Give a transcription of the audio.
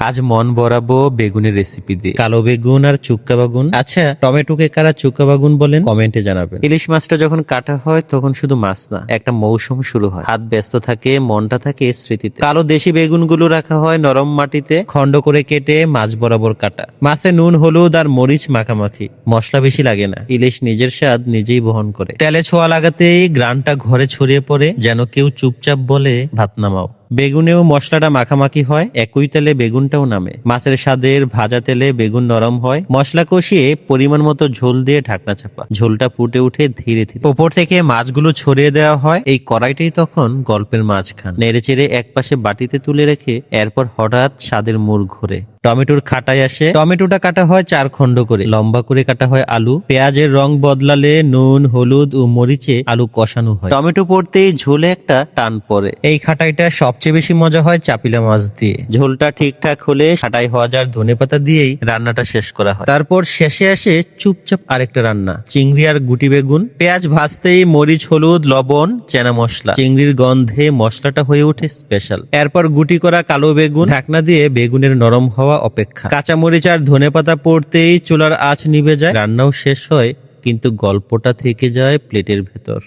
আজ মন বরাবো বেগুনের রেসিপি দিয়ে। কালো বেগুন আর চুক্কা বাগুন? আচ্ছা টমেটোকে কারা চুক্কা বাগুন বলেন? কমেন্টে জানাবেন। ইলিশ মাছটা যখন কাটা হয় তখন শুধু মাছ না একটা মৌসুম শুরু হয়। হাত ব্যস্ত থাকে মনটা থাকে স্মৃতিতে। কালো দেশি বেগুনগুলো রাখা হয় নরম মাটিতে। খন্ড করে কেটে মাছ বরাবর কাটা। মাছে নুন হলুদ আর মরিচ মাখামাখি। মশলা বেশি লাগে না। ইলিশ নিজের স্বাদ নিজেই বহন করে। তেলে ছোঁয়া লাগাতেই গ্রানটা ঘরে ছড়িয়ে পড়ে যেন কেউ চুপচাপ বলে ভাত নামাও। বেগুনেও মশলাটা মাখামাখি হয়, একই তেলে বেগুনটাও নামে। মাছের স্বাদের ভাজা তেলে বেগুন নরম হয়, মশলা কষিয়ে পরিমাণ মতো ঝোল দিয়ে ঢাকনা চাপা। ঝোলটা ফুটে উঠে ধীরে ধীরে। ওপর থেকে মাছগুলো ছড়িয়ে দেওয়া হয়, এই কড়াইটাই তখন গল্পের মাঝখান। নেড়ে চেড়ে এক পাশে বাটিতে তুলে রেখে, এরপর হঠাৎ স্বাদের মুড় ঘুরে। টমেটোর খাটাই আসে। টমেটোটা কাটা হয় চার খণ্ড করে। লম্বা করে কাটা হয় আলু। পেঁয়াজের রং বদলালে নুন, হলুদ ও মরিচে আলু কষানো হয়। টমেটো পড়তেই ঝোলে একটা টান পড়ে। এই খাটাইটা সবচেয়ে বেশি মজা হয় চাপিলা মাছ দিয়ে। ঝোলটা ঠিকঠাক হলে খাটাই হওয়া যার ধনে পাতা দিয়েই রান্নাটা শেষ করা হয়। তারপর শেষে আসে চুপচাপ আরেকটা রান্না। চিংড়ি আর গুটি বেগুন। পেঁয়াজ ভাজতেই মরিচ, হলুদ, লবণ, চেনা মশলা। চিংড়ির গন্ধে মশলাটা হয়ে ওঠে স্পেশাল এরপর গুটি করা কালো বেগুন। ঢাকনা দিয়ে বেগুনের নরম হওয়া অপেক্ষা। কাঁচামরিচ আর ধনে পাতা পড়তেই চুলার আঁচ নিভে যায়। রান্নাও শেষ হয়, কিন্তু গল্পটা থেকে যায় প্লেটের ভেতর।